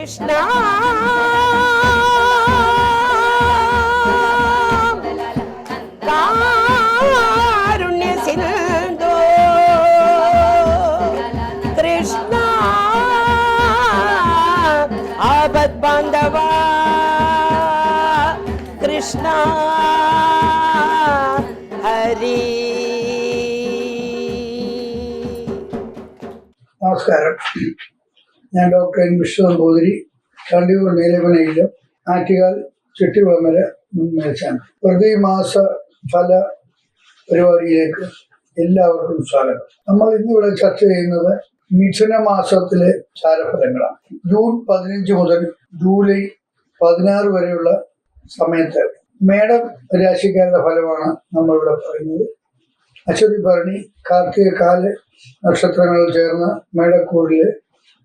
കൃഷ്ണ ഞാൻ doctor N Vishnu Namboothiri Kandiyoor നീലമനയിലും ആറ്റുകാൽ ചുറ്റിവളമര മേച്ചാണ് പ്രതിമാസ ഫല പരിപാടിയിലേക്ക് എല്ലാവർക്കും സ്വാഗതം. നമ്മൾ ഇന്നിവിടെ ചർച്ച ചെയ്യുന്നത് മിഥുന മാസത്തിലെ ചാരഫലങ്ങളാണ്. ജൂൺ പതിനഞ്ച് മുതൽ ജൂലൈ പതിനാറ് വരെയുള്ള സമയത്ത് മേടം രാശിക്കാരുടെ ഫലമാണ് നമ്മളിവിടെ പറയുന്നത്. അശ്വതി ഭരണി കാർത്തിക കാൽ നക്ഷത്രങ്ങൾ ചേർന്ന മേടക്കൂടിൽ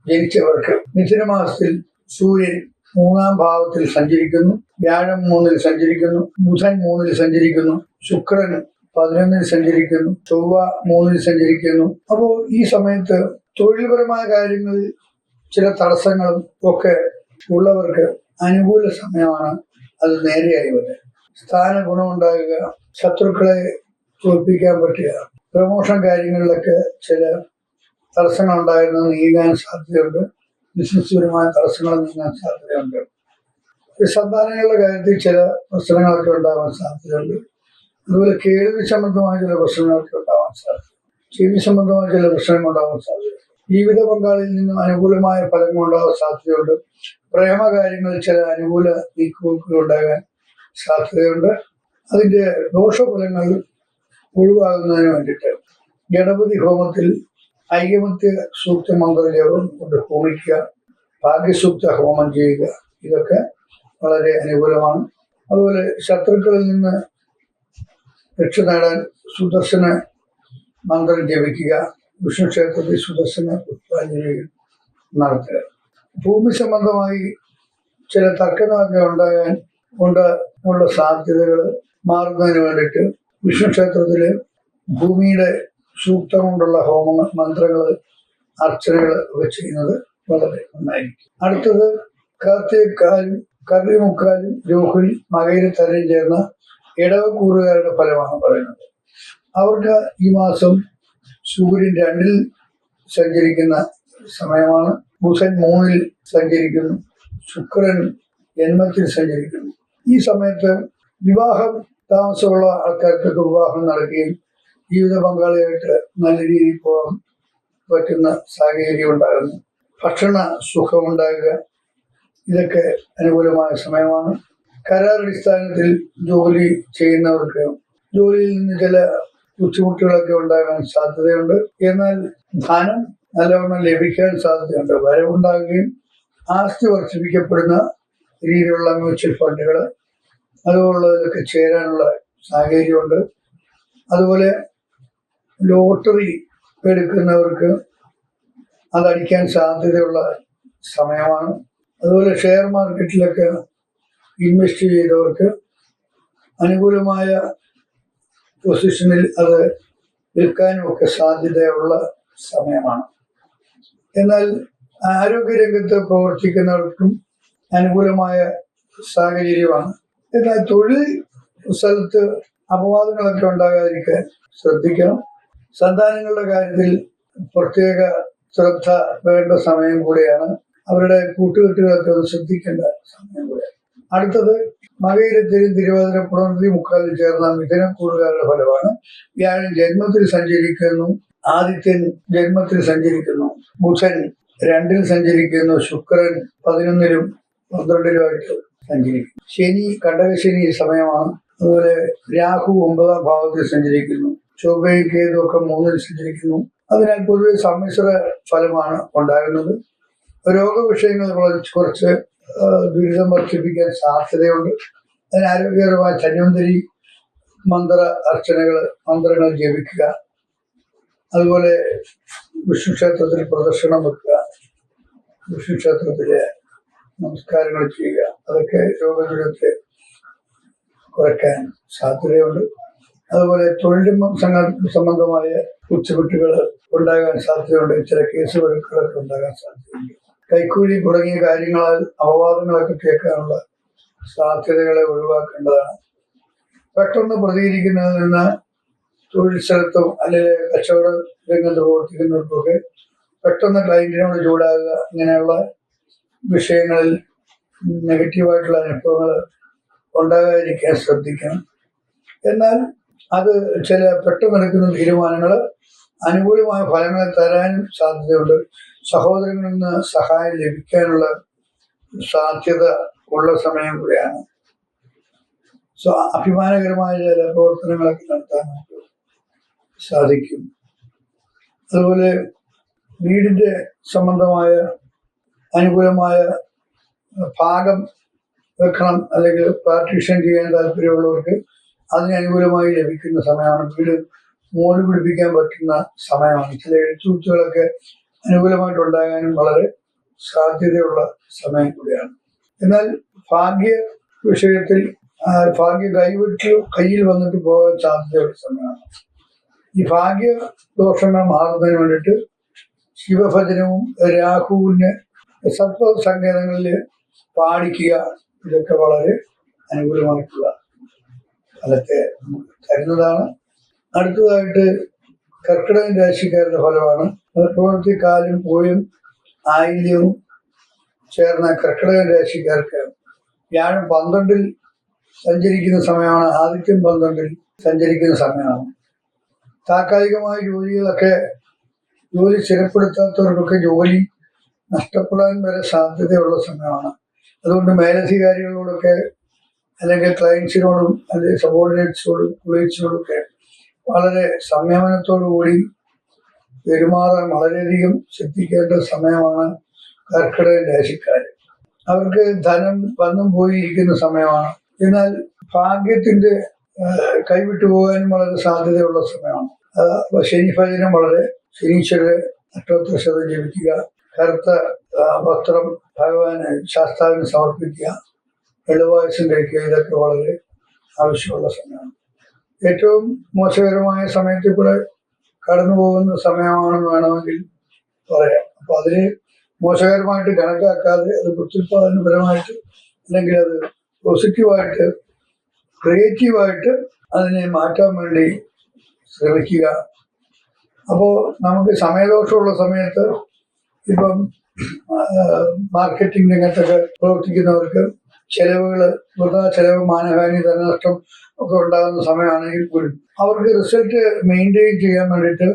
ജനിച്ചവർക്ക് മിഥുനമാസത്തിൽ സൂര്യൻ മൂന്നാം ഭാവത്തിൽ സഞ്ചരിക്കുന്നു വ്യാഴം മൂന്നിൽ സഞ്ചരിക്കുന്നു ബുധൻ മൂന്നിൽ സഞ്ചരിക്കുന്നു ശുക്രൻ പതിനൊന്നിൽ സഞ്ചരിക്കുന്നു ചൊവ്വ മൂന്നിൽ സഞ്ചരിക്കുന്നു. അപ്പോൾ ഈ സമയത്ത് തൊഴിൽപരമായ കാര്യങ്ങളിൽ ചില തടസ്സങ്ങളും ഒക്കെ ഉള്ളവർക്ക് അനുകൂല സമയമാണ് അത് നേരെയായി വരുന്നത്. സ്ഥാന ഗുണമുണ്ടാകുക ശത്രുക്കളെ തോൽപ്പിക്കാൻ പറ്റുക പ്രമോഷൻ കാര്യങ്ങളിലൊക്കെ ചില തടസ്സങ്ങൾ ഉണ്ടായിരുന്നത് നീങ്ങാൻ സാധ്യതയുണ്ട്. ബിസിനസ്പരമായ തടസ്സങ്ങൾ നീങ്ങാൻ സാധ്യതയുണ്ട്. സന്താനങ്ങളുടെ കാര്യത്തിൽ ചില പ്രശ്നങ്ങളൊക്കെ ഉണ്ടാവാൻ സാധ്യതയുണ്ട്. അതുപോലെ കേൾവി സംബന്ധമായ ചില പ്രശ്നങ്ങളൊക്കെ ഉണ്ടാവാൻ സാധ്യത ചെവി സംബന്ധമായ ചില പ്രശ്നങ്ങൾ ഉണ്ടാവാൻ സാധ്യത ജീവിത പങ്കാളിയിൽ നിന്നും അനുകൂലമായ ഫലങ്ങൾ ഉണ്ടാവാൻ സാധ്യതയുണ്ട്. പ്രേമകാര്യങ്ങളിൽ ചില അനുകൂല നീക്കുപോക്കുകൾ ഉണ്ടാകാൻ സാധ്യതയുണ്ട്. അതിന്റെ ദോഷഫലങ്ങൾ ഒഴിവാകുന്നതിന് വേണ്ടിയിട്ട് ഗണപതി ഹോമത്തിൽ ഐകമത്യ സൂക്ത മന്ത്രജപം കൊണ്ട് ഹോമിക്കുക ഭാഗ്യസൂക്ത ഹോമം ചെയ്യുക ഇതൊക്കെ വളരെ അനുകൂലമാണ്. അതുപോലെ ശത്രുക്കളിൽ നിന്ന് രക്ഷ നേടാൻ സുദർശന മന്ത്രം ജപിക്കുക വിഷ്ണു ക്ഷേത്രത്തിൽ സുദർശന പുഷ്പാഞ്ജലി നടത്തുക. ഭൂമി സംബന്ധമായി ചില തർക്കങ്ങളൊക്കെ ഉണ്ടാകാൻ കൊണ്ട് ഉള്ള സാധ്യതകൾ മാറുന്നതിന് വേണ്ടിയിട്ട് വിഷ്ണു ക്ഷേത്രത്തിൽ ഭൂമിയുടെ സൂക്തം കൊണ്ടുള്ള ഹോമ മന്ത്രങ്ങൾ അർച്ചനകൾ ഒക്കെ ചെയ്യുന്നത് വളരെ നന്നായിരിക്കും. അടുത്തത് കാർത്തികക്കാലും കറിമുക്കാലും രോഹിണി മകയിൽ തലയും ചേർന്ന ഇടവക്കൂറുകാരുടെ ഫലമാണ് പറയുന്നത്. അവർക്ക് ഈ മാസം സൂര്യൻ രണ്ടിൽ സഞ്ചരിക്കുന്ന സമയമാണ്. ബുധൻ മൂന്നിൽ സഞ്ചരിക്കുന്നു. ശുക്രൻ ജന്മത്തിൽ സഞ്ചരിക്കുന്നു. ഈ സമയത്ത് വിവാഹം താമസമുള്ള ആൾക്കാർക്കൊക്കെ വിവാഹം നടക്കുകയും ജീവിത പങ്കാളിയായിട്ട് നല്ല രീതിയിൽ പോകാൻ പറ്റുന്ന സാഹചര്യം ഉണ്ടാകുന്നു ഭക്ഷണ സുഖമുണ്ടാകുക ഇതൊക്കെ അനുകൂലമായ സമയമാണ്. കരാറടിസ്ഥാനത്തിൽ ജോലി ചെയ്യുന്നവർക്ക് ജോലിയിൽ നിന്ന് ചില ബുദ്ധിമുട്ടുകളൊക്കെ ഉണ്ടാകാൻ സാധ്യതയുണ്ട്. എന്നാൽ ധനം നല്ലവണ്ണം ലഭിക്കാൻ സാധ്യതയുണ്ട്. വരവുണ്ടാകുകയും ആസ്തി വർദ്ധിപ്പിക്കപ്പെടുന്ന രീതിയിലുള്ള മ്യൂച്വൽ ഫണ്ടുകൾ അതുപോലുള്ളതിലൊക്കെ ചേരാനുള്ള സാഹചര്യമുണ്ട്. അതുപോലെ ലോട്ടറി എടുക്കുന്നവർക്ക് അതടിക്കാൻ സാധ്യതയുള്ള സമയമാണ്. അതുപോലെ ഷെയർ മാർക്കറ്റിലൊക്കെ ഇൻവെസ്റ്റ് ചെയ്തവർക്ക് അനുകൂലമായ പൊസിഷനിൽ അത് വിൽക്കാനും ഒക്കെ സാധ്യതയുള്ള സമയമാണ്. എന്നാൽ ആരോഗ്യരംഗത്ത് പ്രവർത്തിക്കുന്നവർക്കും അനുകൂലമായ സാഹചര്യമാണ്. എന്നാൽ തൊഴിൽ സ്ഥലത്ത് അപവാദങ്ങളൊക്കെ ഉണ്ടാകാതിരിക്കാൻ ശ്രദ്ധിക്കണം. സന്താനങ്ങളുടെ കാര്യത്തിൽ പ്രത്യേക ശ്രദ്ധ വേണ്ട സമയം കൂടിയാണ്. അവരുടെ കൂട്ടുകെട്ടുകളൊക്കെ ഒന്ന് ശ്രദ്ധിക്കേണ്ട സമയം കൂടിയാണ് അടുത്തത് മകയിരത്തിലും തിരുവാതിര പുണർത്തി മുക്കാലിൽ ചേർന്ന മിഥുനക്കൂറുകാരുടെ ഫലമാണ്. വ്യാഴൻ ജന്മത്തിൽ സഞ്ചരിക്കുന്നു ആദിത്യൻ ജന്മത്തിൽ സഞ്ചരിക്കുന്നു ബുധൻ രണ്ടിൽ സഞ്ചരിക്കുന്നു ശുക്രൻ പതിനൊന്നിലും പന്ത്രണ്ടിലുമായിട്ട് സഞ്ചരിക്കുന്നു. ശനി കണ്ടകശനി സമയമാണ്. അതുപോലെ രാഹു ഒമ്പതാം ഭാവത്തിൽ സഞ്ചരിക്കുന്നു. ചൊവ്വയും കേതും ഒക്കെ മൂന്നിൽ സഞ്ചരിക്കുന്നു അതിനാൽ പൊതുവെ സമ്മിശ്ര ഫലമാണ് ഉണ്ടാകുന്നത്. രോഗവിഷയങ്ങൾ കുറച്ച് ദുരിതം വർദ്ധിപ്പിക്കാൻ സാധ്യതയുണ്ട്. അതിന് ആരോഗ്യകരമായ ധന്വന്തരി മന്ത്ര അർച്ചനകൾ മന്ത്രങ്ങൾ ജപിക്കുക. അതുപോലെ വിഷ്ണു ക്ഷേത്രത്തിൽ പ്രദർശനം വെക്കുക. വിഷ്ണു ക്ഷേത്രത്തിലെ നമസ്കാരങ്ങൾ ചെയ്യുക. അതൊക്കെ രോഗദുരത്തെ കുറയ്ക്കാൻ സാധ്യതയുണ്ട്. അതുപോലെ തൊഴിൽ സംബന്ധമായ ബുദ്ധിമുട്ടുകൾ ഉണ്ടാകാൻ സാധ്യതയുണ്ട്. ചില കേസ് ഉണ്ടാകാൻ സാധ്യതയുണ്ട്. കൈക്കൂലി തുടങ്ങിയ കാര്യങ്ങളാൽ അപവാദങ്ങളൊക്കെ കേൾക്കാനുള്ള സാധ്യതകളെ ഒഴിവാക്കേണ്ടതാണ്. പെട്ടെന്ന് പ്രതികരിക്കുന്നതിൽ നിന്ന് തൊഴിൽ സ്ഥലത്തും അല്ലെങ്കിൽ കച്ചവട രംഗത്ത് പ്രവർത്തിക്കുന്നവർക്കൊക്കെ പെട്ടെന്ന് ക്ലയന്റിനോട് ചൂടാകുക. ഇങ്ങനെയുള്ള വിഷയങ്ങളിൽ നെഗറ്റീവായിട്ടുള്ള അനുഭവങ്ങൾ ഉണ്ടാകാതിരിക്കാൻ ശ്രദ്ധിക്കണം. എന്നാൽ അത് ചില പെട്ടെന്നെടുക്കുന്ന തീരുമാനങ്ങൾ അനുകൂലമായ ഫലങ്ങൾ തരാനും സാധ്യതയുണ്ട്. സഹോദരങ്ങളിൽ നിന്ന് സഹായം ലഭിക്കാനുള്ള സാധ്യത ഉള്ള സമയം കൂടെയാണ്. സോ അഭിമാനകരമായ ചില പ്രവർത്തനങ്ങളൊക്കെ നടത്താൻ സാധിക്കും. അതുപോലെ വീടിന്റെ സംബന്ധമായ അനുകൂലമായ ഭാഗം വെക്കണം അല്ലെങ്കിൽ പാർട്ടീഷൻ ചെയ്യാൻ താല്പര്യമുള്ളവർക്ക് അതിന് അനുകൂലമായി ലഭിക്കുന്ന സമയമാണ്. വീട് മോടി പിടിപ്പിക്കാൻ പറ്റുന്ന സമയമാണ്. ചില എഴുത്തുകുത്തുകളൊക്കെ അനുകൂലമായിട്ടുണ്ടാകാനും വളരെ സാധ്യതയുള്ള സമയം കൂടിയാണ്. എന്നാൽ ഭാഗ്യ വിഷയത്തിൽ ഭാഗ്യ കൈവിട്ട് കയ്യിൽ വന്നിട്ട് പോകാൻ സാധ്യതയുള്ള സമയമാണ്. ഈ ഭാഗ്യ ദോഷങ്ങൾ മാറുന്നതിന് വേണ്ടിയിട്ട് ശിവഭജനവും രാഹുവിന് സത്വ സങ്കേതങ്ങളിൽ പാടിക്കുക ഇതൊക്കെ വളരെ അനുകൂലമായിട്ടുള്ള നമുക്ക് തരുന്നതാണ്. അടുത്തതായിട്ട് കർക്കിടകം രാശിക്കാരുടെ ഫലമാണ്. പ്രവൃത്തി കാലും പോയും ആയില്യവും ചേർന്ന കർക്കിടകൻ രാശിക്കാർക്ക് വ്യാഴം പന്ത്രണ്ടിൽ സഞ്ചരിക്കുന്ന സമയമാണ് ആദിത്യം പന്ത്രണ്ടിൽ സഞ്ചരിക്കുന്ന സമയമാണ്. താൽക്കാലികമായ ജോലികളൊക്കെ ജോലി സ്ഥിരപ്പെടുത്താത്തവർക്കൊക്കെ ജോലി നഷ്ടപ്പെടാൻ വരെ സാധ്യതയുള്ള സമയമാണ്. അതുകൊണ്ട് മേലധികാരികളോടൊക്കെ അല്ലെങ്കിൽ ക്ലയൻസിനോടും അല്ലെങ്കിൽ സബോർഡിനേറ്റ്സിനോടും കൊളീഗ്സിനോടും ഒക്കെ വളരെ സംയമനത്തോടു കൂടി പെരുമാറാൻ വളരെയധികം ശ്രദ്ധിക്കേണ്ട സമയമാണ് കർക്കിടക രാശിക്കാർ അവർക്ക് ധനം വന്നും പോയിരിക്കുന്ന സമയമാണ്. എന്നാൽ ഭാഗ്യത്തിന്റെ കൈവിട്ടു പോകാനും വളരെ സാധ്യതയുള്ള സമയമാണ്. അപ്പൊ ശനി ഭജനം വളരെ ശനീശ്വര അഷ്ടോത്തര ജപിക്കുക. കറുത്ത വസ്ത്രം ഭഗവാന് ശാസ്താവിന് സമർപ്പിക്കുക. വെളുവായസം കഴിക്കുക. ഇതൊക്കെ വളരെ ആവശ്യമുള്ള സമയമാണ്. ഏറ്റവും മോശകരമായ സമയത്തിൽ കൂടെ കടന്നു പോകുന്ന സമയമാണെന്ന് വേണമെങ്കിൽ പറയാം. അപ്പൊ അതിന് മോശകരമായിട്ട് കണക്കാക്കാതെ അത് പ്രത്യുത്പാദനപരമായിട്ട് അല്ലെങ്കിൽ അത് പോസിറ്റീവായിട്ട് ക്രിയേറ്റീവായിട്ട് അതിനെ മാറ്റാൻ വേണ്ടി ശ്രമിക്കുക. അപ്പോൾ നമുക്ക് സമയദോഷമുള്ള സമയത്ത് ഇപ്പം മാർക്കറ്റിംഗ് രംഗത്തൊക്കെ പ്രവർത്തിക്കുന്നവർക്ക് ചെലവുകൾ വൃതാ ചെലവ് മാനഹാനി ധനനഷ്ടം ഒക്കെ ഉണ്ടാകുന്ന സമയമാണെങ്കിൽ പോലും അവർക്ക് റിസൾട്ട് മെയിന്റെയിൻ ചെയ്യാൻ വേണ്ടിയിട്ട്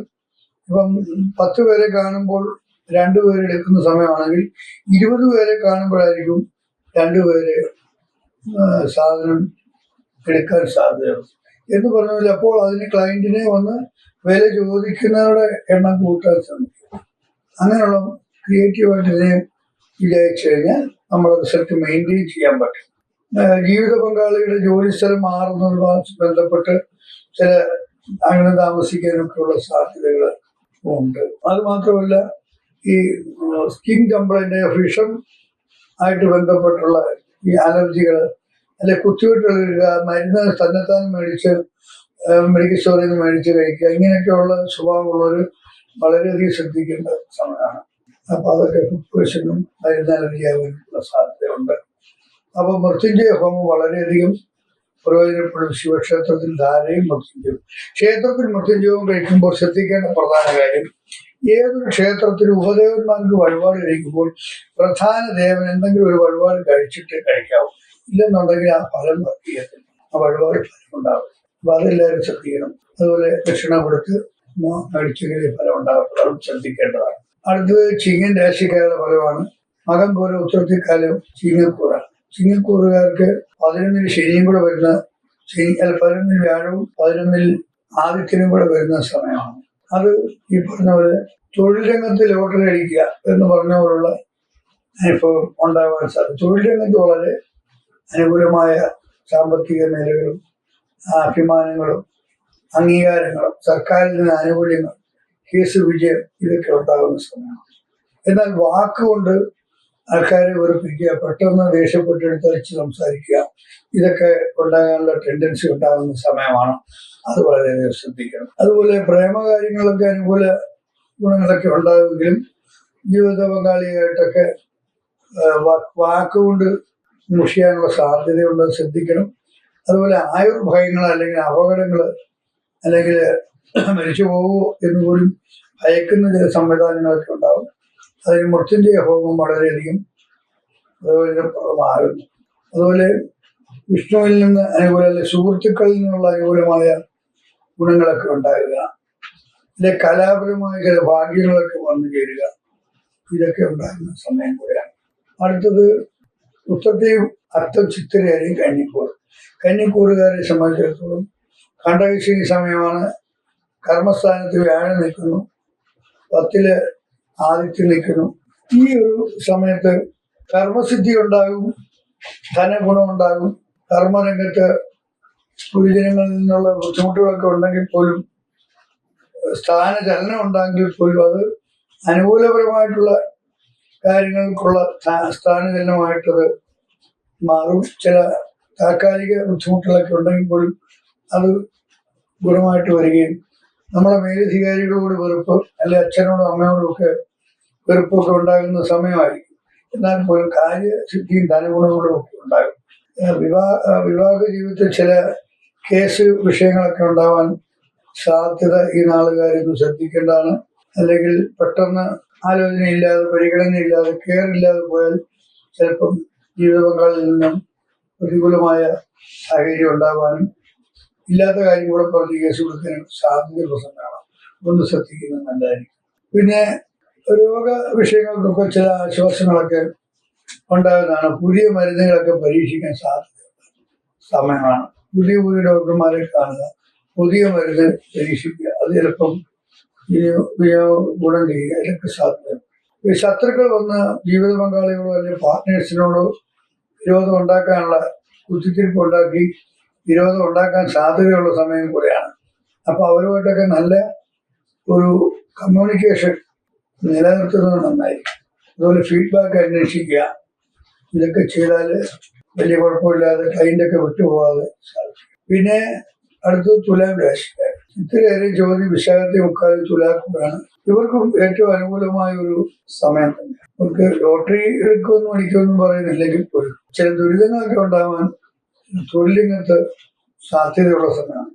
ഇപ്പം പത്ത് പേരെ കാണുമ്പോൾ രണ്ടുപേരെ എടുക്കുന്ന സമയമാണെങ്കിൽ ഇരുപത് പേരെ കാണുമ്പോഴായിരിക്കും രണ്ടുപേര് പേര് സാധനം എടുക്കാൻ സാധ്യതയുള്ളൂ എന്ന് പറഞ്ഞാൽ അപ്പോൾ അതിന് ക്ലയന്റിനെ വന്ന് വില ചോദിക്കുന്നവരുടെ എണ്ണം കൂട്ടാൻ ശ്രമിക്കും. അങ്ങനെയുള്ള ക്രിയേറ്റീവായിട്ട് ഇതിനെ വിചാരിച്ചു കഴിഞ്ഞാൽ നമ്മുടെ റിസൾട്ട് മെയിന്റെയിൻ ചെയ്യാൻ പറ്റും. ജീവിത പങ്കാളിയുടെ ജോലി സ്ഥലം മാറുന്നതുമായി ബന്ധപ്പെട്ട് ചില അങ്ങനെ താമസിക്കാനൊക്കെ ഉള്ള സാധ്യതകൾ ഉണ്ട്. അത് മാത്രമല്ല ഈ സ്കിൻ കംപ്ലൈന്റ് വിഷം ആയിട്ട് ബന്ധപ്പെട്ടുള്ള ഈ അലർജികൾ അല്ലെ കുത്തിവെട്ടുള്ള മരുന്ന് തന്നെത്താൻ മേടിച്ച് മെഡിക്കൽ സ്റ്റോറിൽ നിന്ന് മേടിച്ച് കഴിക്കുക ഇങ്ങനെയൊക്കെയുള്ള സ്വഭാവമുള്ളവർ വളരെയധികം ശ്രദ്ധിക്കേണ്ട സമയമാണ്. അപ്പൊ അതൊക്കെ ഫുഡ് പോയ്സണും മരുന്ന് അലർജി ആകാനുള്ള സാധ്യതയുണ്ട്. അപ്പൊ മൃത്യുഞ്ജയ ഹോമം വളരെയധികം പ്രയോജനപ്പെടും. ശിവക്ഷേത്രത്തിൽ ധാരയും മൃത്യുഞ്ജയവും. ക്ഷേത്രത്തിൽ മൃത്യുഞ്ജയവും കഴിക്കുമ്പോൾ ശ്രദ്ധിക്കേണ്ട പ്രധാന കാര്യം ഏതൊരു ക്ഷേത്രത്തിലും ഉപദേവന്മാർക്ക് വഴിപാട് കഴിക്കുമ്പോൾ പ്രധാന ദേവൻ എന്തെങ്കിലും ഒരു വഴിപാട് കഴിച്ചിട്ട് കഴിക്കാവും. ഇല്ലെന്നുണ്ടെങ്കിൽ ആ ഫലം വർദ്ധിക്കത്തില്ല. ആ വഴിപാട് ഫലം ഉണ്ടാവും അപ്പൊ അതെല്ലാവരും ശ്രദ്ധിക്കണം. അതുപോലെ ദക്ഷിണ കൊടുത്ത് മേടിച്ചെങ്കിലേ ഫലം ഉണ്ടാകും അതും ശ്രദ്ധിക്കേണ്ടതാണ്. അടുത്തത് ചിങ്ങൻ രാശിക്കാരുടെ ഫലമാണ്. മകം പോലെ ഉത്തരത്തിക്കാലം ചിങ്ങക്കൂറാണ് ചിങ്ങക്കൂറുകാർക്ക് പതിനൊന്നിൽ ശനിയും കൂടെ വരുന്ന ശനി അല്ല പതിനൊന്നിൽ വ്യാഴവും പതിനൊന്നിൽ ആദിത്യനും കൂടെ വരുന്ന സമയമാണ്. അത് ഈ പറഞ്ഞ പോലെ തൊഴിൽ രംഗത്ത് ലോട്ടറി അടിക്കുക എന്ന് പറഞ്ഞ പോലുള്ള അനുഭവം ഉണ്ടാകാൻ സാധിക്കും. തൊഴിൽ രംഗത്ത് വളരെ അനുകൂലമായ സാമ്പത്തിക നിലകളും അഭിമാനങ്ങളും അംഗീകാരങ്ങളും സർക്കാരിൽ നിന്ന് ആനുകൂല്യങ്ങൾ കേസ് വിജയം ഇതൊക്കെ ഉണ്ടാകുന്ന സമയമാണ്. എന്നാൽ വാക്കുകൊണ്ട് ആൾക്കാരെ വെറുപ്പിക്കുക പെട്ടെന്ന് ദേഷ്യപ്പെട്ടെടുത്തടിച്ച് സംസാരിക്കുക ഇതൊക്കെ ഉണ്ടാകാനുള്ള ടെൻഡൻസി ഉണ്ടാകുന്ന സമയമാണ്. അത് വളരെയധികം ശ്രദ്ധിക്കണം. അതുപോലെ പ്രേമകാര്യങ്ങളൊക്കെ അനുകൂല ഗുണങ്ങളൊക്കെ ഉണ്ടാകുമെങ്കിലും ജീവിത പങ്കാളിയായിട്ടൊക്കെ വാക്കുകൊണ്ട് മുഷിയാനുള്ള സാധ്യതയുണ്ടെന്ന് ശ്രദ്ധിക്കണം. അതുപോലെ ആയുർഭയങ്ങൾ അല്ലെങ്കിൽ അപകടങ്ങൾ അല്ലെങ്കിൽ മരിച്ചു പോകുമോ എന്ന് പോലും ഭയക്കുന്ന ചില സംവിധാനങ്ങളൊക്കെ ഉണ്ടാവും. അതിന് മൃത്യുന്റെ ഹോമം വളരെയധികം പ്രയോജനപ്രദമാകുന്നു അതുപോലെ വിഷ്ണുവിൽ നിന്ന് അനുകൂല സുഹൃത്തുക്കളിൽ നിന്നുള്ള അനുകൂലമായ ഗുണങ്ങളൊക്കെ ഉണ്ടാകുക അല്ലെ കലാപരമായ ചില ഭാഗ്യങ്ങളൊക്കെ വന്നു ചേരുക. ഇതൊക്കെ ഉണ്ടാകുന്ന സമയം കൂടെയാണ്. അടുത്തത് ഉത്തരത്തെയും അർത്ഥം ചിത്തിരയായും കന്നിക്കൂർ കന്നിക്കൂറുകാരെ സംബന്ധിച്ചിടത്തോളം കണ്ടകശിനി സമയമാണ് കർമ്മസ്ഥാനത്ത് വ്യാഴം നിൽക്കുന്നു. പത്തിൽ ആദിത്യം നിൽക്കുന്നു. ഈ ഒരു സമയത്ത് കർമ്മസിദ്ധി ഉണ്ടാകും ധനഗുണം ഉണ്ടാകും. കർമ്മരംഗത്ത് ഗുരുജനങ്ങളിൽ നിന്നുള്ള ബുദ്ധിമുട്ടുകളൊക്കെ ഉണ്ടെങ്കിൽ പോലും സ്ഥാനചലനം ഉണ്ടെങ്കിൽ പോലും അത് അനുകൂലപരമായിട്ടുള്ള കാര്യങ്ങൾക്കുള്ള സ്ഥാ- സ്ഥാനചലനമായിട്ടത് മാറും. ചില താൽക്കാലിക ബുദ്ധിമുട്ടുകളൊക്കെ ഉണ്ടെങ്കിൽ പോലും അത് ഗുണമായിട്ട് വരികയും നമ്മളെ മേലധികാരികളോട് വെറുപ്പ് അല്ലെ അച്ഛനോടും അമ്മയോടും ഒക്കെ വെറുപ്പൊക്കെ ഉണ്ടാകുന്ന സമയമായിരിക്കും. എന്നാൽ പോലും കാര്യസിദ്ധിയും ധനഗുണങ്ങളും ഒക്കെ ഉണ്ടാകും. വിവാഹ വിവാഹ ജീവിതത്തിൽ ചില കേസ് വിഷയങ്ങളൊക്കെ ഉണ്ടാവാൻ സാധ്യത ഈ നാളുകാരൊന്ന് ശ്രദ്ധിക്കേണ്ടതാണ്. അല്ലെങ്കിൽ പെട്ടെന്ന് ആലോചനയില്ലാതെ പരിഗണനയില്ലാതെ കെയർ ഇല്ലാതെ പോയാൽ ചിലപ്പം ജീവിത പങ്കാളിൽ നിന്നും പ്രതികൂലമായ സാഹചര്യം ഉണ്ടാവാനും ഇല്ലാത്ത കാര്യം കൂടെ പറഞ്ഞ് കേസ് കൊടുക്കാൻ സാധ്യത പ്രസംഗമാണ് ഒന്ന് ശ്രദ്ധിക്കുന്നത് നല്ലതായിരിക്കും. പിന്നെ രോഗ വിഷയങ്ങൾക്കൊക്കെ ചില ആശ്വാസങ്ങളൊക്കെ ഉണ്ടാകുന്നതാണ്. പുതിയ മരുന്നുകളൊക്കെ പരീക്ഷിക്കാൻ സാധ്യതയുണ്ട്. സമയമാണ്. പുതിയ പുതിയ ഡോക്ടർമാരെ കാണുക. പുതിയ മരുന്ന് പരീക്ഷിക്കുക. അത് ചിലപ്പം ഗുണം ചെയ്യുക. ഇതൊക്കെ സാധ്യതയുണ്ട്. ഈ ശത്രുക്കൾ വന്ന് ജീവിത പങ്കാളികളോ അല്ലെങ്കിൽ പാർട്ട്നേഴ്സിനോടോ വിരോധം ഉണ്ടാക്കാനുള്ള കുത്തിത്തിരിപ്പ് ഉണ്ടാക്കി വിരോധം ഉണ്ടാക്കാൻ സാധ്യതയുള്ള സമയം കൂടെയാണ്. അപ്പോൾ അവരുമായിട്ടൊക്കെ നല്ല ഒരു കമ്മ്യൂണിക്കേഷൻ നിലനിർത്തുന്നത് നന്നായിരിക്കും. അതുപോലെ ഫീഡ്ബാക്ക് അന്വേഷിക്കുക. ഇതൊക്കെ ചെയ്താൽ വലിയ കുഴപ്പമില്ലാതെ ക്ലൈന്റൊക്കെ വിട്ടുപോകാതെ സാധിക്കും. പിന്നെ അടുത്തത് തുലാം രാശിക്കാർ. ഇത്രയേറെ ജോലി വിശാഖത്തെ മുക്കാലും തുലാക്കുകയാണ് ഇവർക്കും ഏറ്റവും അനുകൂലമായ ഒരു സമയം തന്നെ. അവർക്ക് ലോട്ടറി എടുക്കുമെന്ന് മണിക്കൊന്നും പറയുന്നില്ലെങ്കിൽ പോലും. ചില ദുരിതങ്ങളൊക്കെ ഉണ്ടാവാൻ തൊഴിലിംഗത്ത് സാധ്യതയുള്ള സമയമാണ്.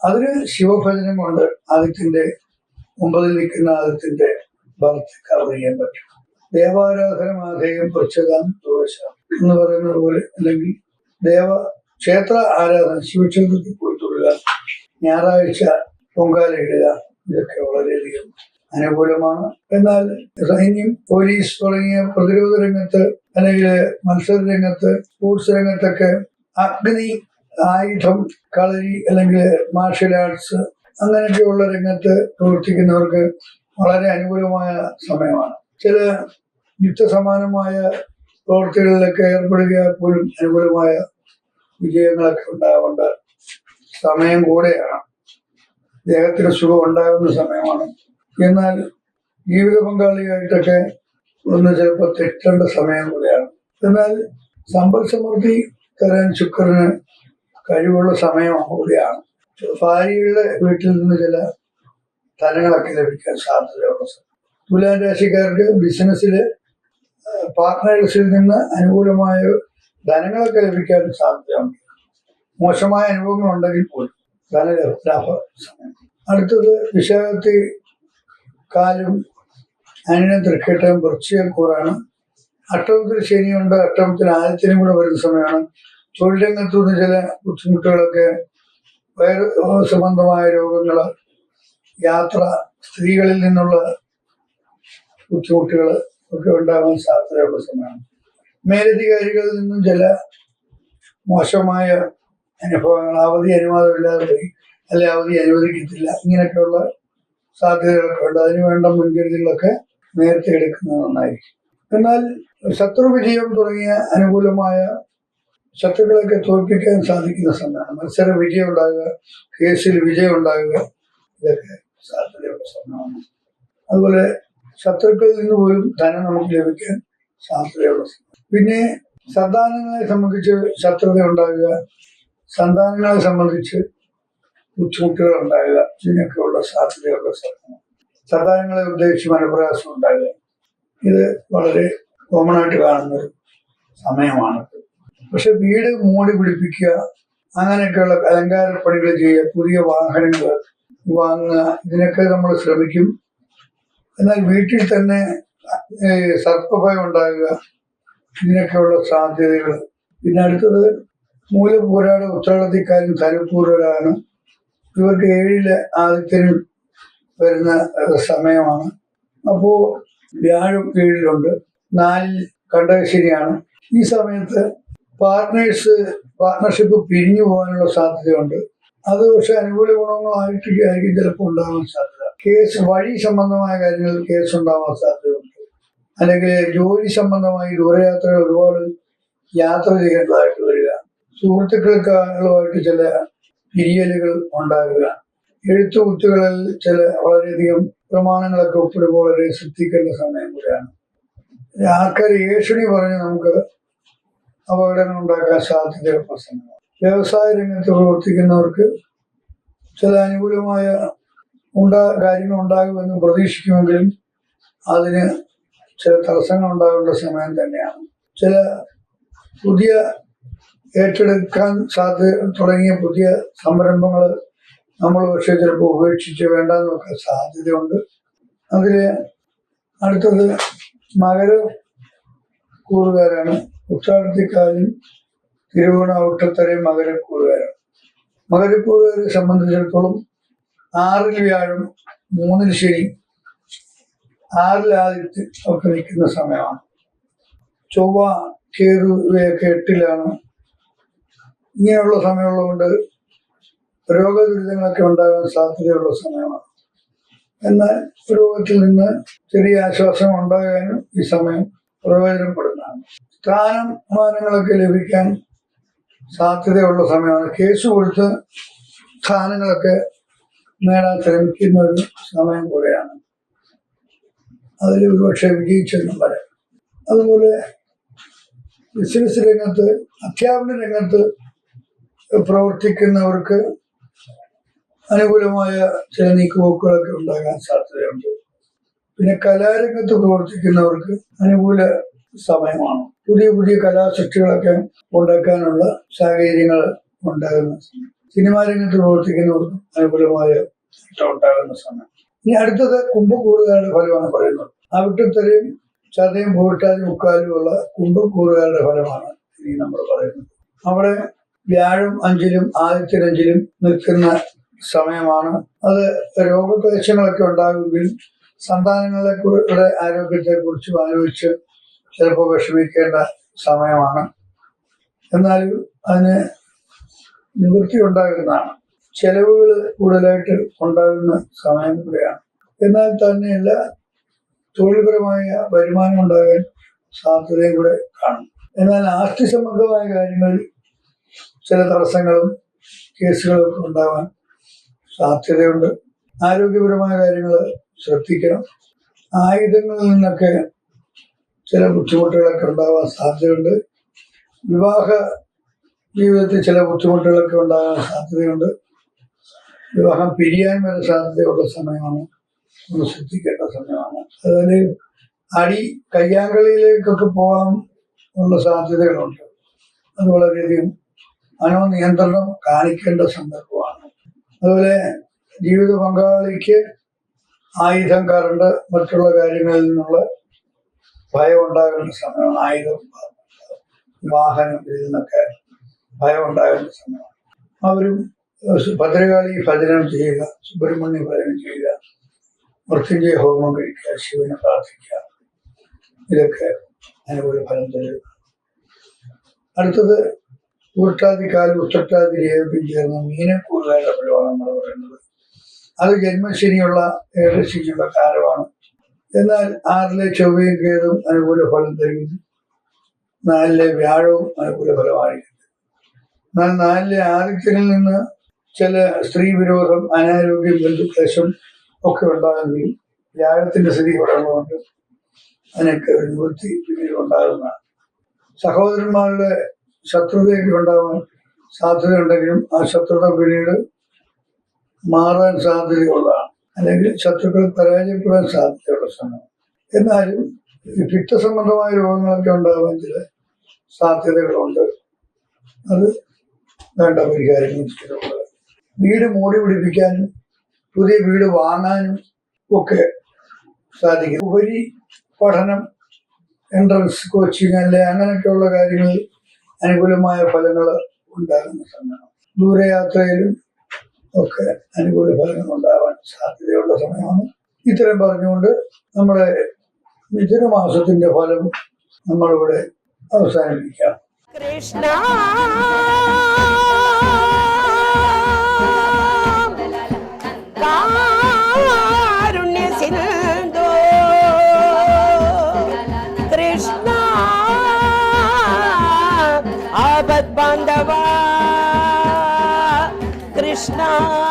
അതിന് ശിവഭജനം കൊണ്ട് ആദ്യത്തിന്റെ മുമ്പതിൽ നിൽക്കുന്ന ആദ്യത്തിന്റെ ഭക്തി കവർ ചെയ്യാൻ പറ്റും. ദേവാരാധന മാധേയം പ്രച്ഛതാം ദോശ എന്ന് പറയുന്നത് പോലെ അല്ലെങ്കിൽ ദേവ ക്ഷേത്ര ആരാധന ശിവക്ഷേത്രത്തിൽ പോയി തൊഴുക ഞായറാഴ്ച പൊങ്കാല ഇടുക ഇതൊക്കെ വളരെയധികം അനുകൂലമാണ്. എന്നാൽ സൈന്യം പോലീസ് തുടങ്ങിയ പ്രതിരോധ രംഗത്ത് അല്ലെങ്കിൽ മത്സര രംഗത്ത് സ്പോർട്സ് രംഗത്തൊക്കെ അഗ്നി ആയുധം കളരി അല്ലെങ്കിൽ മാർഷൽ ആർട്സ് അങ്ങനെയൊക്കെയുള്ള രംഗത്ത് പ്രവർത്തിക്കുന്നവർക്ക് വളരെ അനുകൂലമായ സമയമാണ്. ചില യുദ്ധസമാനമായ പ്രവർത്തികളിലൊക്കെ ഏർപ്പെടുക പോലും അനുകൂലമായ വിജയങ്ങളൊക്കെ ഉണ്ടാവേണ്ട സമയം കൂടെയാണ്. ദേഹത്തിന് സുഖം ഉണ്ടാകുന്ന സമയമാണ്. എന്നാൽ ജീവിത പങ്കാളിയായിട്ടൊക്കെ ഒന്ന് ചിലപ്പോൾ തെറ്റേണ്ട സമയം കൂടെയാണ്. എന്നാൽ സമ്പൽ സമൃദ്ധി തരാൻ ശുക്രന് കഴിവുള്ള സമയം കൂടിയാണ് ഭാര്യയുടെ വീട്ടിൽ നിന്ന് ചില ധനങ്ങളൊക്കെ ലഭിക്കാൻ സാധ്യതയുള്ള സമയം തുലാം രാശിക്കാർക്ക് ബിസിനസ്സിൽ പാർട്ട്നേഴ്സിൽ നിന്ന് അനുകൂലമായ ധനങ്ങളൊക്കെ ലഭിക്കാൻ സാധ്യതയുണ്ട്. മോശമായ അനുഭവങ്ങൾ ഉണ്ടെങ്കിൽ പോലും ധന ലാഭ സമയം. അടുത്തത് വിശാഖത്തി കാലും അനിനും തൃക്കേട്ടയും വൃശ്ചികക്കൂറാണ് അഷ്ടമത്തിൽ ശനിയുണ്ട് അഷ്ടമത്തിൽ ആദ്യത്തിനും കൂടെ വരുന്ന സമയമാണ്. തൊഴിൽ രംഗത്ത് നിന്ന് ചില ബുദ്ധിമുട്ടുകളൊക്കെ വയറ് സംബന്ധമായ രോഗങ്ങൾ യാത്ര സ്ത്രീകളിൽ നിന്നുള്ള ബുദ്ധിമുട്ടുകൾ ഒക്കെ ഉണ്ടാകാൻ സാധ്യതയുള്ള സമയമാണ്. മേലധികാരികളിൽ നിന്നും ചില മോശമായ അനുഭവങ്ങൾ അവധി അനുവാദമില്ലാതെ പോയി അല്ലെ അവധി അനുവദിക്കത്തില്ല ഇങ്ങനെയൊക്കെയുള്ള സാധ്യതകളൊക്കെ ഉണ്ട്. അതിനുവേണ്ട മുൻകരുതലുകളൊക്കെ നേരത്തെ എടുക്കുന്നത് നന്നായിരിക്കും. എന്നാൽ ശത്രു വിജയം തുടങ്ങിയ അനുകൂലമായ ശത്രുക്കളൊക്കെ തോൽപ്പിക്കാൻ സാധിക്കുന്ന സമയമാണ്. മത്സര വിജയം ഉണ്ടാകുക കേസിൽ വിജയം ഉണ്ടാകുക ഇതൊക്കെ സാധ്യതയുള്ള സമയമാണ്. അതുപോലെ ശത്രുക്കളിൽ നിന്ന് പോലും ധനം നമുക്ക് ലഭിക്കാൻ സാധ്യതയുള്ള സമയം പിന്നെ സന്താനങ്ങളെ സംബന്ധിച്ച് ശത്രുത ഉണ്ടാകുക സന്താനങ്ങളെ സംബന്ധിച്ച് ബുദ്ധിമുട്ടുകൾ ഉണ്ടാകുക ഇതിനൊക്കെയുള്ള സാധ്യതയുള്ള സമയമാണ്. സന്താനങ്ങളെ ഉദ്ദേശിച്ച് മനപ്രയാസം ഉണ്ടാകുക. ഇത് വളരെ കോമൺ ആയിട്ട് കാണുന്ന സമയമാണ്. പക്ഷെ വീട് മൂടി പിടിപ്പിക്കുക അങ്ങനെയൊക്കെയുള്ള അലങ്കാര പണികൾ ചെയ്യുക പുതിയ വാഹനങ്ങൾ വാങ്ങുക ഇതിനൊക്കെ നമ്മൾ ശ്രമിക്കും. എന്നാൽ വീട്ടിൽ തന്നെ സർപ്പഭയം ഉണ്ടാകുക ഇതിനൊക്കെയുള്ള സാധ്യതകൾ. പിന്നെ അടുത്തത് മൂലപൂരാട് ഉത്രാടത്തിക്കാരും തലപ്പൂരാണ് ഇവർക്ക് ഏഴിലെ ആദ്യത്തിനും വരുന്ന സമയമാണ്. അപ്പോ വ്യാഴം കീഴിലുണ്ട്. നാലിൽ കണ്ടകശനിയാണ് ഈ സമയത്ത് പാർട്ട്നേഴ്സ് പാർട്ട്ണർഷിപ്പ് പിരിഞ്ഞു പോകാനുള്ള സാധ്യതയുണ്ട്. അത് പക്ഷെ അനുകൂല ഗുണങ്ങളായിട്ട് ആയിരിക്കും ചിലപ്പോൾ ഉണ്ടാകാൻ സാധ്യത. കേസ് വഴി സംബന്ധമായ കാര്യങ്ങളിൽ കേസ് ഉണ്ടാവാൻ സാധ്യതയുണ്ട്. അല്ലെങ്കിൽ ജോലി സംബന്ധമായി ദൂരയാത്രകൾ ഒരുപാട് യാത്ര ചെയ്യേണ്ടതായിട്ട് വരിക. സുഹൃത്തുക്കൾക്കുമായിട്ട് ചില പിരിയലുകൾ ഉണ്ടാകുക. എഴുത്തുകുത്തുകളിൽ ചില വളരെയധികം പ്രമാണങ്ങളൊക്കെ ഒപ്പിടുമ്പോൾ വളരെ ശ്രദ്ധിക്കേണ്ട സമയം കൂടിയാണ്. ആൾക്കാർ ഏഷണി പറഞ്ഞ് നമുക്ക് അപകടങ്ങൾ ഉണ്ടാക്കാൻ സാധ്യതയുള്ള പ്രശ്നങ്ങളാണ്. വ്യവസായ രംഗത്ത് പ്രവർത്തിക്കുന്നവർക്ക് ചില അനുകൂലമായ ഉണ്ടാ കാര്യങ്ങൾ ഉണ്ടാകുമെന്ന് പ്രതീക്ഷിക്കുമെങ്കിലും അതിന് ചില തടസ്സങ്ങൾ ഉണ്ടാകേണ്ട സമയം തന്നെയാണ്. ചില പുതിയ ഏറ്റെടുക്കാൻ സാധ്യത തുടങ്ങിയ പുതിയ സംരംഭങ്ങൾ നമ്മൾ പക്ഷേ ചിലപ്പോൾ ഉപേക്ഷിച്ച് വേണ്ടെന്നൊക്കെ സാധ്യതയുണ്ട്. അതിൽ അടുത്തത് മകര കൂറുകാരാണ്. ഉത്രാടത്തിക്കാരും തിരുവോണ ഒട്ടത്തരയും മകരക്കൂറുകാരാണ് മകരക്കൂറുകാരെ സംബന്ധിച്ചിടത്തോളം ആറിൽ വ്യാഴം മൂന്നിൽ ശനി ആറിൽ ആദ്യത്തിൽ ഒക്കെ നിൽക്കുന്ന സമയമാണ്. ചൊവ്വ കേതു ഇവയൊക്കെ എട്ടിലാണ്. ഇങ്ങനെയുള്ള സമയമുള്ളതുകൊണ്ട് രോഗദുരിതങ്ങളൊക്കെ ഉണ്ടാകാൻ സാധ്യതയുള്ള സമയമാണ്. എന്നാൽ രോഗത്തിൽ നിന്ന് ചെറിയ ആശ്വാസം ഉണ്ടാകാനും ഈ സമയം പ്രയോജനപ്പെടുന്നതാണ്. സ്ഥാനമാനങ്ങളൊക്കെ ലഭിക്കാൻ സാധ്യതയുള്ള സമയമാണ്. കേസ് കൊടുത്ത് സ്ഥാനങ്ങളൊക്കെ നേടാൻ ശ്രമിക്കുന്ന ഒരു സമയം കൂടെയാണ്. അതിൽ ഒരുപക്ഷെ വിജയിച്ചെന്നും വരെ. അതുപോലെ ബിസിനസ് രംഗത്ത് അധ്യാപന രംഗത്ത് പ്രവർത്തിക്കുന്നവർക്ക് അനുകൂലമായ ചില നീക്കുപോക്കുകളൊക്കെ ഉണ്ടാകാൻ സാധ്യതയുണ്ട്. പിന്നെ കലാരംഗത്ത് പ്രവർത്തിക്കുന്നവർക്ക് അനുകൂല സമയമാണ്. പുതിയ പുതിയ കലാസൃഷ്ടികളൊക്കെ ഉണ്ടാക്കാനുള്ള സാഹചര്യങ്ങൾ ഉണ്ടാകുന്ന സമയം സിനിമാ രംഗത്ത് പ്രവർത്തിക്കുന്നവർക്കും അനുകൂലമായ ഉണ്ടാകുന്ന സമയം. ഇനി അടുത്തത് കുംഭക്കൂറുകാരുടെ ഫലമാണ് പറയുന്നത്. അവിട്ടത്തരയും ചതയും പൂട്ടാലും മുക്കാലും ഉള്ള കുംഭക്കൂറുകാരുടെ ഫലമാണ് ഇനി നമ്മൾ പറയുന്നത്. അവിടെ വ്യാഴം അഞ്ചിലും ആദിത്യനഞ്ചിലും നിൽക്കുന്ന സമയമാണ്. അത് രോഗക്ലേശങ്ങളൊക്കെ ഉണ്ടാകുമെങ്കിൽ സന്താനങ്ങളെ ആരോഗ്യത്തെ കുറിച്ച് ആലോചിച്ച് ചിലപ്പോൾ വിഷമിക്കേണ്ട സമയമാണ്. എന്നാലും അതിന് നിവൃത്തി ഉണ്ടാകുന്നതാണ്. ചെലവുകൾ കൂടുതലായിട്ട് ഉണ്ടാകുന്ന സമയം കൂടെയാണ്. എന്നാൽ തന്നെയല്ല തൊഴിൽപരമായ വരുമാനം ഉണ്ടാകാൻ സാധ്യതയും കൂടെ കാണും. എന്നാൽ ആസ്തി സംബന്ധമായ കാര്യങ്ങളിൽ ചില തടസ്സങ്ങളും കേസുകളും ഉണ്ടാവാൻ സാധ്യതയുണ്ട്. ആരോഗ്യപരമായ കാര്യങ്ങൾ ശ്രദ്ധിക്കണം. ആയുധങ്ങളിൽ നിന്നൊക്കെ ചില ബുദ്ധിമുട്ടുകളൊക്കെ ഉണ്ടാവാൻ സാധ്യതയുണ്ട്. വിവാഹ ജീവിതത്തിൽ ചില ബുദ്ധിമുട്ടുകളൊക്കെ ഉണ്ടാകാൻ സാധ്യതയുണ്ട്. വിവാഹം പിരിയാൻ വരെ സാധ്യതയുള്ള സമയമാണ്. ഒന്ന് ശ്രദ്ധിക്കേണ്ട സമയമാണ്. അതായത് അടി കയ്യാങ്കളിയിലേക്കൊക്കെ പോകാൻ ഉള്ള സാധ്യതകളുണ്ട്. അത് വളരെയധികം മനോനിയന്ത്രണം കാണിക്കേണ്ട സന്ദർഭമാണ്. അതുപോലെ ജീവിത പങ്കാളിക്ക് ആയുധം കറണ്ട് മറ്റുള്ള കാര്യങ്ങളിൽ നിന്നുള്ള ഭയം ഉണ്ടാകുന്ന സമയമാണ് ആയുധം വാഹനം ഇതിൽ നിന്നൊക്കെ ഭയം ഉണ്ടാകുന്ന സമയമാണ്. അവരും ഭദ്രകാളി ഭജനം ചെയ്യുക സുബ്രഹ്മണ്യ ഭജനം ചെയ്യുക മൃത്യുഞ്ജയ ഹോമം കഴിക്കുക ശിവനെ പ്രാർത്ഥിക്കുക ഇതൊക്കെ അനുകൂല ഫലം തരുക. അടുത്തത് ഊർട്ടാതിക്കാൽ ഉത്തട്ടാതി രേവത്തിൽ ചേർന്ന മീനക്കൂറുകാരുടെ ഫലമാണ് നമ്മൾ പറയുന്നത്. അത് ജന്മശനിയുള്ള ഏകശനിയുള്ള കാലമാണ്. എന്നാൽ ആറിലെ ചൊവ്വയും കേതും അനുകൂല ഫലം തരുന്നു. നാലിലെ വ്യാഴവും അനുകൂല ഫലമായിരിക്കുന്നു. എന്നാൽ നാലിലെ ആദിത്യനിൽ നിന്ന് ചില സ്ത്രീ വിരോധം അനാരോഗ്യം ബന്ധുക്ലേശം ഒക്കെ ഉണ്ടാകുകയും വ്യാഴത്തിന്റെ സ്ഥിതി വളർന്നുകൊണ്ട് അതിനൊക്കെ ഒരു നിവൃത്തി പിന്നീട് ഉണ്ടാകുന്നതാണ്. സഹോദരന്മാരുടെ ശത്രുതയൊക്കെ ഉണ്ടാവാൻ സാധ്യതയുണ്ടെങ്കിലും ആ ശത്രുത പിന്നീട് മാറാൻ സാധ്യതയുള്ളതാണ്. അല്ലെങ്കിൽ ശത്രുക്കൾ പരാജയപ്പെടാൻ സാധ്യതയുള്ള സമയം. എന്നാലും പിത്തസംബന്ധമായ പിത്ത സംബന്ധമായ രോഗങ്ങളൊക്കെ ഉണ്ടാവാൻ ചില സാധ്യതകളുണ്ട്. അത് വേണ്ട പരിഹാരങ്ങൾ വീട് മൂടി പിടിപ്പിക്കാനും പുതിയ വീട് വാങ്ങാനും ഒക്കെ സാധിക്കും. ഉപരി പഠനം എൻട്രൻസ് കോച്ചിങ് അല്ലെ അങ്ങനെയൊക്കെയുള്ള കാര്യങ്ങളിൽ അനുകൂലമായ ഫലങ്ങൾ ഉണ്ടാകുന്ന സമയമാണ് ദൂരയാത്രയിലും ഒക്കെ അനുകൂല ഫലങ്ങൾ ഉണ്ടാവാൻ സാധ്യതയുള്ള സമയമാണ്. ഇത്രയും പറഞ്ഞുകൊണ്ട് നമ്മുടെ മിഥുനമാസത്തിന്റെ ഫലം നമ്മളിവിടെ അവസാനിപ്പിക്കാം. കൃഷ്ണ. Krishna.